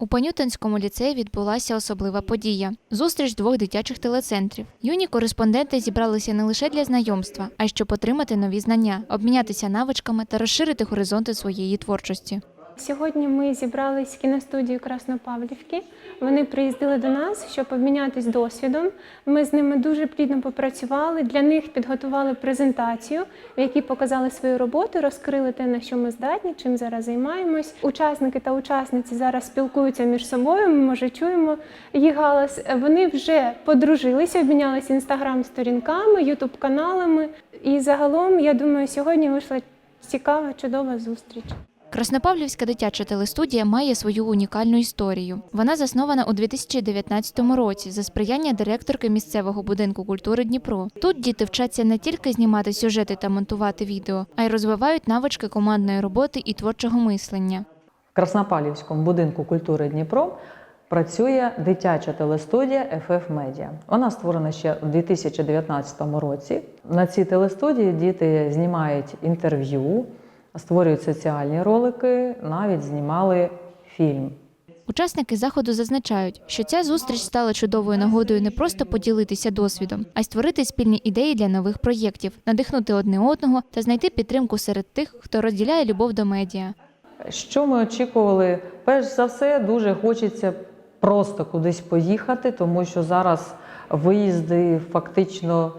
У Панютинському ліцеї відбулася особлива подія зустріч двох дитячих телецентрів. Юні кореспонденти зібралися не лише для знайомства, а й щоб отримати нові знання, обмінятися навичками та розширити горизонти своєї творчості. Сьогодні ми зібрались в кіностудію Краснопавлівки. Вони приїздили до нас, щоб обмінятись досвідом. Ми з ними дуже плідно попрацювали. Для них підготували презентацію, в якій показали свою роботу, розкрили те, на що ми здатні, чим зараз займаємось. Учасники та учасниці зараз спілкуються між собою. Ми може чуємо їх галас. Вони вже подружилися, обмінялися інстаграм-сторінками, ютуб-каналами. І загалом, я думаю, сьогодні вийшла цікава, чудова зустріч. Краснопавлівська дитяча телестудія має свою унікальну історію. Вона заснована у 2019 році за сприяння директорки місцевого будинку культури Дніпро. Тут діти вчаться не тільки знімати сюжети та монтувати відео, а й розвивають навички командної роботи і творчого мислення. В Краснопалівському будинку культури Дніпро працює дитяча телестудія FF Media. Вона створена ще у 2019 році. На цій телестудії діти знімають інтерв'ю, створюють соціальні ролики, навіть знімали фільм. Учасники заходу зазначають, що ця зустріч стала чудовою нагодою не просто поділитися досвідом, а й створити спільні ідеї для нових проєктів, надихнути одне одного та знайти підтримку серед тих, хто розділяє любов до медіа. Що ми очікували? Перш за все, дуже хочеться просто кудись поїхати, тому що зараз виїзди фактично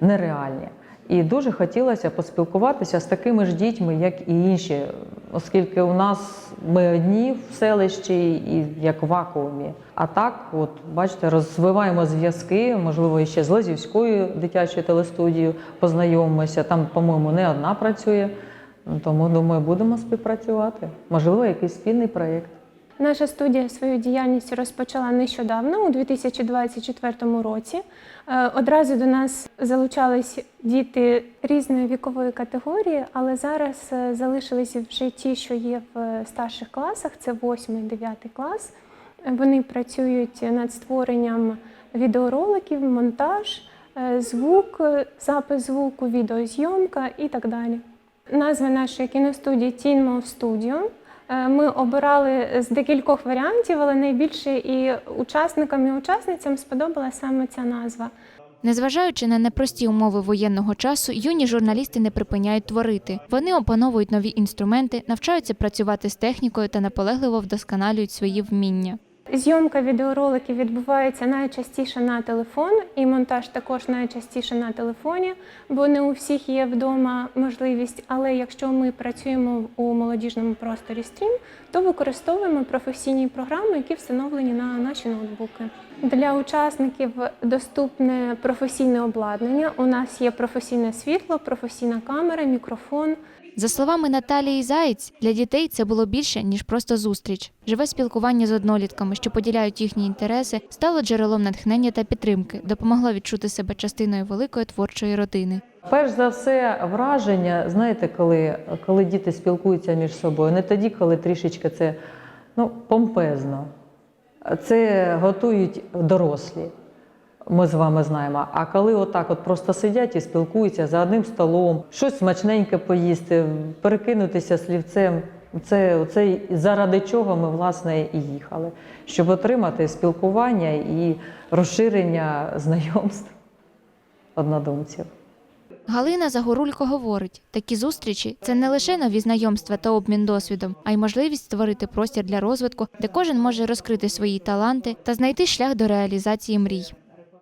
нереальні. І дуже хотілося поспілкуватися з такими ж дітьми, як і інші, оскільки у нас ми одні в селищі і як в вакуумі. А так, от бачите, розвиваємо зв'язки, можливо, ще з Лазівською дитячою телестудією познайомимося. Там, по-моєму, не одна працює. Тому думаю, будемо співпрацювати. Можливо, якийсь спільний проєкт. Наша студія свою діяльність розпочала нещодавно, у 2024 році. Е, Одразу до нас залучались діти різної вікової категорії, але зараз е, залишилися вже ті, що є в старших класах, це 8-9 клас. Вони працюють над створенням відеороликів, монтаж, е, звук, запис звуку, відеозйомка і так далі. Назва нашої кіностудії Teen Move Studio. Е, Ми обирали з декількох варіантів, але найбільше і учасникам і учасницям сподобалася саме ця назва. Незважаючи на непрості умови воєнного часу, юні журналісти не припиняють творити. Вони опановують нові інструменти, навчаються працювати з технікою та наполегливо вдосконалюють свої вміння. Зйомка відеороликів відбувається найчастіше на телефон, і монтаж також найчастіше на телефоні, бо не у всіх є вдома можливість. Але якщо ми працюємо у молодіжному просторі стрім, то використовуємо професійні програми, які встановлені на наші ноутбуки. Для учасників доступне професійне обладнання. У нас є професійне світло, професійна камера, мікрофон. За словами Наталії Заєць, для дітей це було більше ніж просто зустріч. Живе спілкування з однолітками, що поділяють їхні інтереси, стало джерелом натхнення та підтримки, допомогло відчути себе частиною великої творчої родини. Перш за все, враження, знаєте, коли, коли діти спілкуються між собою, не тоді, коли трішечки це ну, помпезно. Це готують дорослі. Ми з вами знаємо. А коли отак от просто сидять і спілкуються за одним столом, щось смачненьке поїсти, перекинутися слівцем, це, це заради чого ми власне і їхали, щоб отримати спілкування і розширення знайомств однодумців. Галина Загорулько говорить, такі зустрічі це не лише нові знайомства та обмін досвідом, а й можливість створити простір для розвитку, де кожен може розкрити свої таланти та знайти шлях до реалізації мрій.